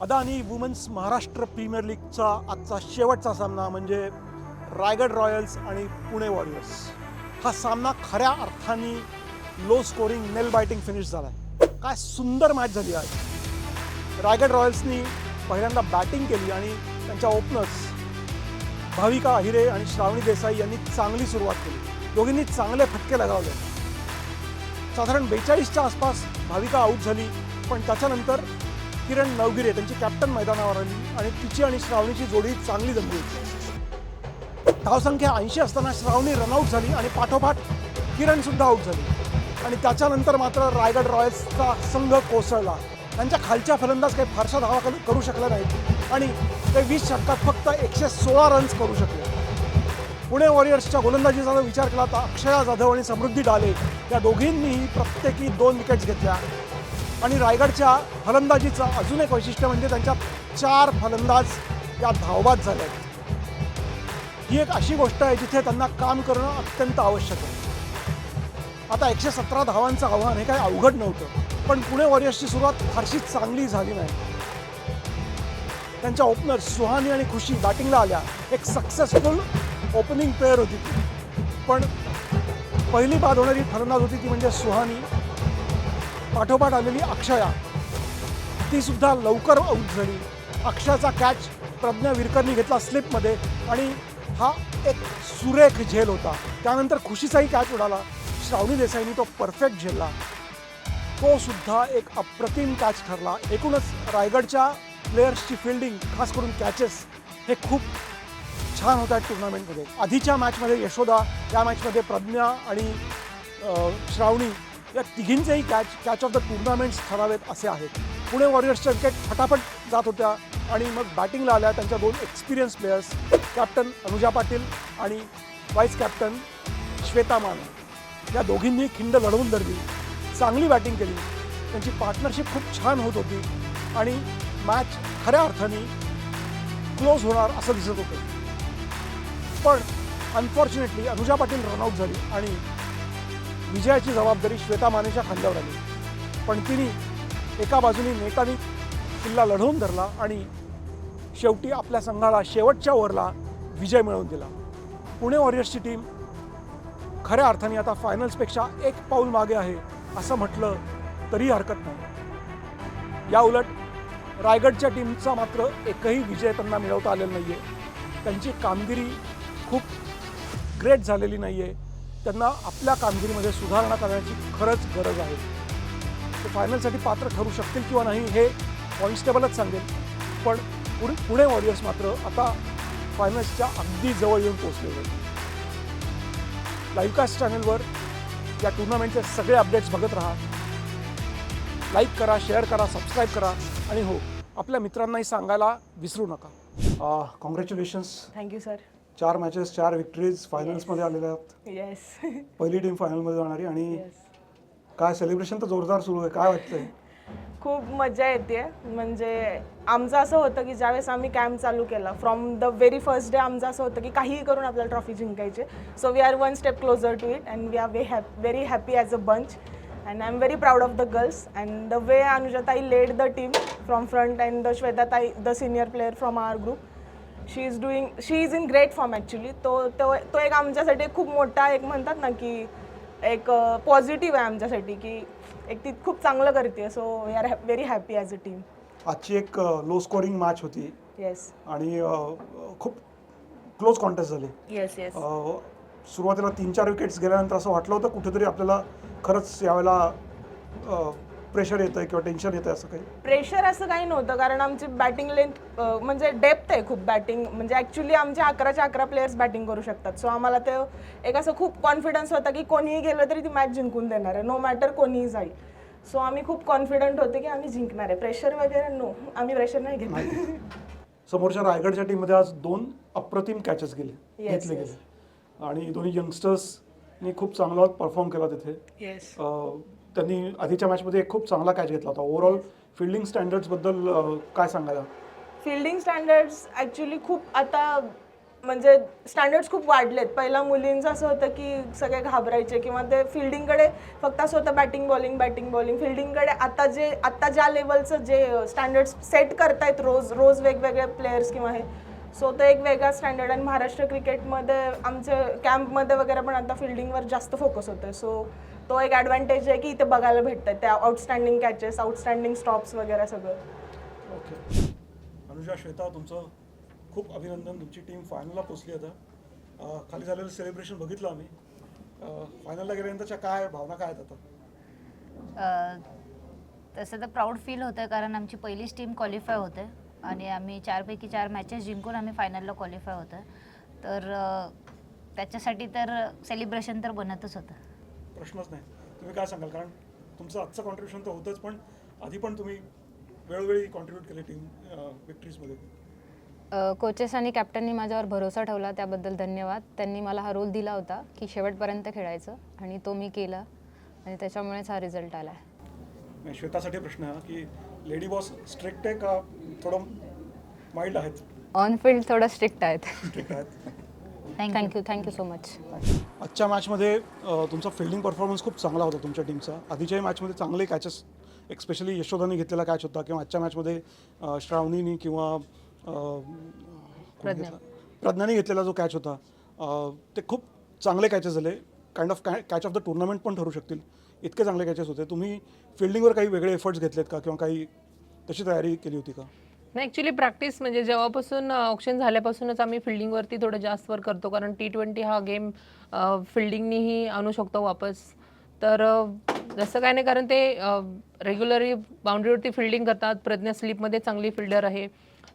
Adani women's Maharashtra premier लीगचा आजचा शेवटचा सामना म्हणजे रायगड रॉयल्स आणि पुणे वॉरियर्स. हा सामना खऱ्या अर्थाने low scoring nail biting finish झाला आहे काय सुंदर मॅच झाली आहे रायगड रॉयल्सनी पहिल्यांदा बॅटिंग केली आणि त्यांच्या ओपनर्स भाविका अहिरे आणि श्रावणी देसाई यांनी चांगली सुरुवात केली. दोघींनी चांगले फटके लगावले. साधारण बेचाळीसच्या आसपास भाविका आऊट झाली पण त्याच्यानंतर किरण नवगिरे त्यांची कॅप्टन मैदानावर आली आणि तिची आणि श्रावणीची जोडी चांगली जमली. होती धावसंख्या ऐंशी असताना श्रावणी रनआउट झाली आणि पाठोपाठ किरण सुद्धा आऊट झाली. आणि त्याच्यानंतर मात्र रायगड रॉयल्सचा संघ कोसळला. त्यांच्या खालच्या फलंदाज काही फारशा धावा करू- करू शकल्या नाहीत. आणि ते वीस षटकात फक्त एकशे सोळा रन्स करू शकले. पुणे वॉरियर्सच्या गोलंदाजीचा जर विचार केला तर अक्षया जाधव आणि समृद्धी डाले या दोघींनीही प्रत्येकी दोन विकेट्स घेतल्या. आणि रायगडच्या फलंदाजीचं अजून एक वैशिष्ट्य म्हणजे त्यांच्या चार फलंदाज या धावबाद झाल्या आहेत ही एक अशी गोष्ट आहे जिथे त्यांना काम करणं अत्यंत आवश्यक आहे. आता एकशे सतरा धावांचं आव्हान हे काही अवघड नव्हतं पण पुणे वॉरियर्सची सुरुवात फारशी चांगली झाली नाही. त्यांच्या ओपनर सुहानी आणि खुशी बॅटिंगला आल्या. एक सक्सेसफुल ओपनिंग प्लेअर होती ती. पण पहिली बाद होणारी फलंदाज होती ती म्हणजे सुहानी. पाठोपाठ आलेली अक्षया. ती सुद्धा लवकर आऊट झाली. अक्षयाचा कॅच प्रज्ञा विरकरनी घेतला स्लिपमध्ये आणि हा एक सुरेख झेल होता. त्यानंतर खुशीचाही कॅच उडाला. श्रावणी देसाईनी तो परफेक्ट झेलला. तो सुद्धा एक अप्रतिम कॅच ठरला. एकूणच रायगडच्या प्लेयर्सची फिल्डिंग खास करून कॅचेस हे खूप छान होत आहेत टुर्नामेंटमध्ये आधीच्या मॅचमध्ये यशोदा या मॅचमध्ये प्रज्ञा आणि श्रावणी या तिघींचेही catch catch of the tournaments ठरावेत असे आहेत. पुणे वॉरियर्सच्या विकेट फटाफट जात होत्या आणि मग बॅटिंगला आल्या त्यांच्या दोन experience players captain Anuja Patil आणि व्हाईस कॅप्टन श्वेता मान. या दोघींनी खिंड लढवून धरली. चांगली बॅटिंग केली. त्यांची पार्टनरशिप खूप छान होत होती आणि मॅच खऱ्या अर्थाने क्लोज होणार असं दिसत होतं. पण अनफॉर्च्युनेटली अनुजा पाटील रनआउट झाली आणि विजयाची जबाबदारी श्वेता मानेच्या खांद्यावर आली. पण तिने एका बाजूने नेटाने किल्ला लढवून धरला आणि शेवटी आपल्या संघाला शेवटच्या ओव्हरला विजय मिळवून दिला. पुणे वॉरियर्सची टीम खऱ्या अर्थाने आता फायनल्सपेक्षा एक पाऊल मागे आहे असं म्हटलं तरी हरकत नाही. या उलट रायगडच्या टीमचा मात्र एकही विजय त्यांना मिळवता आलेला नाही आहे त्यांची कामगिरी खूप ग्रेट झालेली नाही आहे त्यांना आपल्या कामगिरीमध्ये सुधारणा करण्याची खरंच गरज आहे. ते फायनलसाठी पात्र ठरू शकतील किंवा नाही हे कॉन्स्टेबलच सांगेल. पण पुढे पुणे वॉरियर्स मात्र आता फायनल्सच्या अगदी जवळ येऊन पोहोचलेले आहेत. लाईव्हकास्ट चॅनलवर या टुर्नामेंटचे सगळे अपडेट्स बघत राहा. लाईक करा शेअर करा सबस्क्राईब करा आणि हो आपल्या मित्रांनाही सांगायला विसरू नका. कॉंग्रॅच्युलेशन्स थँक्यू सर चार मॅचेस चार विक्टरीज फायनल्समध्ये आलेल्या आहेत. येस पहिली टीम फायनलमध्ये जाणारी आणि काय सेलिब्रेशन तर जोरदार सुरू आहे. काय वाटतंय? खूप मजा येते. म्हणजे आमचं असं होतं की ज्यावेळेस आम्ही कॅम्प चालू केला from the very first day आमचं असं होतं की काहीही करून आपल्याला ट्रॉफी जिंकायची. So we are one step closer to it and we are way hap very happy as a bunch and I am very proud of the girls and the way अनुजाताई led the team from front and the श्वेताताई the senior player from our group she is doing she is in great form actually तो तो तो एक आमच्यासाठी खूप मोठा एक म्हणतात ना की एक पॉझिटिव्ह आहे आमच्यासाठी की एक ती खूप चांगलं करते so we are very happy as a team आजची एक लो स्कोरिंग मॅच होती. येस आणि खूप क्लोज कॉन्टेस्ट झाली. येस येस सुरुवातीला तीन चार विकेट्स गेल्यानंतर असं वाटलं होतं कुठेतरी आपल्याला खरंच यावेळेला प्रेशर येतं किंवा टेन्शन येतं असं काही? प्रेशर असं काही नव्हतं कारण आमची बॅटिंग लेंथ म्हणजे डेप्थ आहे खूप बॅटिंग म्हणजे ॲक्च्युली आमचे अकराचे अकरा प्लेयर्स बॅटिंग करू शकतात. सो आम्हाला ते एक असं खूप कॉन्फिडन्स होता की कोणीही गेलं तरी ती मॅच जिंकून देणार आहे. नो मॅटर कोणीही जाईल. सो आम्ही खूप कॉन्फिडंट होते की आम्ही जिंकणार आहे. प्रेशर वगैरे नो आम्ही प्रेशर नाही घेत समोरच्या रायगडच्या टीममध्ये आज दोन अप्रतिम कॅचेस गेले घेतले. गेले. आणि दोन्ही यंगस्टर्सनी खूप चांगला परफॉर्म केला तिथे. त्यांनी आधीच्या मॅचमध्ये एक खूप चांगला कॅच घेतला होता. ओव्हरऑल फिल्डिंग स्टँडर्ड्सबद्दल काय सांगायला? फिल्डिंग स्टँडर्ड्स ॲक्च्युली खूप आता म्हणजे स्टँडर्ड्स खूप वाढलेत. पहिला मुलींचं असं होतं की सगळे घाबरायचे किंवा ते फिल्डिंगकडे फक्त असं होतं बॅटिंग बॉलिंग बॅटिंग बॉलिंग फिल्डिंगकडे आता जे आता ज्या लेवलचं जे स्टँडर्ड्स सेट करतायत रोज रोज वेगवेगळे प्लेयर्स किंवा हे सो तो एक वेगळा स्टँडर्ड आणि महाराष्ट्र क्रिकेटमध्ये आमचे कॅम्पमध्ये वगैरे पण आता फिल्डिंगवर जास्त फोकस होतोय. सो तो एक ॲडव्हान्टेज आहे की इथे बघायला भेटतं त्या आउटस्टँडिंग कॅचेस आउटस्टँडिंग स्टॉप्स वगैरे सगळं. ओके अनुजा श्वेता तुमचं खूप अभिनंदन. तुमची टीम फायनलला पोचली आता. खाली झालेलं सेलिब्रेशन बघितलं आम्ही. फायनलला गेल्यानंतरच्या काय भावना काय आहेत आता? तसं तर प्राऊड फील होतं कारण आमची पहिलीच टीम क्वालिफाय होते. आणि आम्ही चारपैकी चार मॅचेस जिंकून आम्ही फायनलला क्वालिफाय होतं तर त्याच्यासाठी तर सेलिब्रेशन तर बनतच होतं. प्रश्नच नाही. तुम्ही काय सांगाल? कारण तुमचं आजचं कॉन्ट्रीब्युशन तर होतंच पण आधी पण तुम्ही वेळोवेळी कॉन्ट्रीब्यूट केले टीम विक्ट्रीजमध्ये कोचेस आणि कॅप्टननी माझ्यावर भरोसा ठेवला त्याबद्दल धन्यवाद. त्यांनी मला हा रोल दिला होता की शेवटपर्यंत खेळायचं आणि तो मी केला आणि त्याच्यामुळेच हा रिझल्ट आला आहे श्वेतासाठी प्रश्न की लेडी बॉस स्ट्रिक्ट आहे का थोडं माइल्ड आहेत? ऑन फील्ड थोडं स्ट्रिक्ट आहेत. स्ट्रिक्ट आहेत. Thank you thank you so much आजच्या मॅचमध्ये अ, तुमचा फिल्डिंग परफॉर्मन्स खूप चांगला होता तुमच्या टीमचा आधीच्याही मॅचमध्ये चांगले कॅचेस एक स्पेशली यशोदाने घेतलेला कॅच होता किंवा आजच्या मॅचमध्ये अ, श्रावणीनी किंवा अ, कोणी प्रज्ञा. घेतला? प्रज्ञाने घेतलेला जो कॅच होता अ, ते खूप चांगले कॅचेस झाले. Kind of catch of the tournament पण ठरू शकतील. इतके चांगले कॅचेस होते. तुम्ही फिल्डिंगवर काही वेगळे एफर्ट्स घेतलेत का? किंवा काही तशी तयारी केली होती का? नाही ॲक्च्युली प्रॅक्टिस म्हणजे जेव्हापासून ऑप्शन झाल्यापासूनच आम्ही फिल्डिंगवरती थोडं जास्त वर करतो. कारण टी ट्वेंटी हा गेम फिल्डिंगनीही आणू शकतो वापस. तर जसं काय नाही कारण ते रेग्युलरली बाउंड्रीवरती फिल्डिंग करतात. प्रज्ञा स्लिपमध्ये चांगली फिल्डर आहे.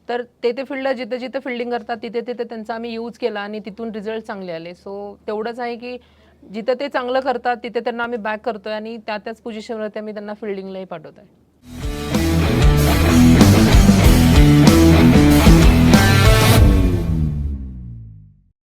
तर ते ते फिल्डर जिथे जिथे फिल्डिंग करतात तिथे तिथे त्यांचा आम्ही यूज केला आणि तिथून रिझल्ट चांगले आले. सो तेवढंच आहे की जिथं ते चांगलं करतात तिथे त्यांना आम्ही बॅक करतोय आणि त्या त्याच पोझिशनवरती आम्ही त्यांना फिल्डिंगलाही पाठवत आहे